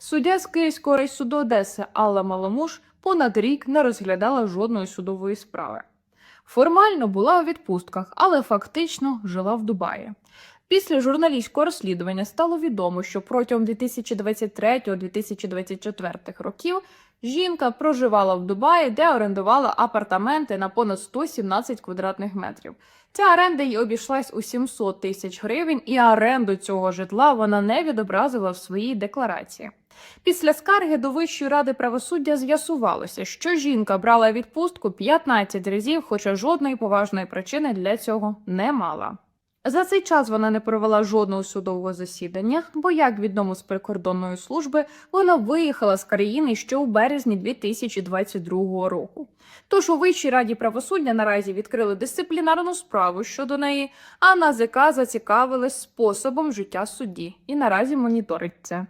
Суддя з Київського райсуду Одеси Алла Маламуш понад рік не розглядала жодної судової справи. Формально була у відпустках, але фактично жила в Дубаї. Після журналістського розслідування стало відомо, що протягом 2023-2024 років жінка проживала в Дубаї, де орендувала апартаменти на понад 117 квадратних метрів. Ця оренда їй обійшлась у 700 тисяч гривень, і оренду цього житла вона не відобразила в своїй декларації. Після скарги до Вищої ради правосуддя з'ясувалося, що жінка брала відпустку 15 разів, хоча жодної поважної причини для цього не мала. За цей час вона не провела жодного судового засідання, бо, як відомо з прикордонної служби, вона виїхала з країни ще у березні 2022 року. Тож у Вищій раді правосуддя наразі відкрили дисциплінарну справу щодо неї, а НАЗК зацікавилась способом життя судді і наразі моніторить це.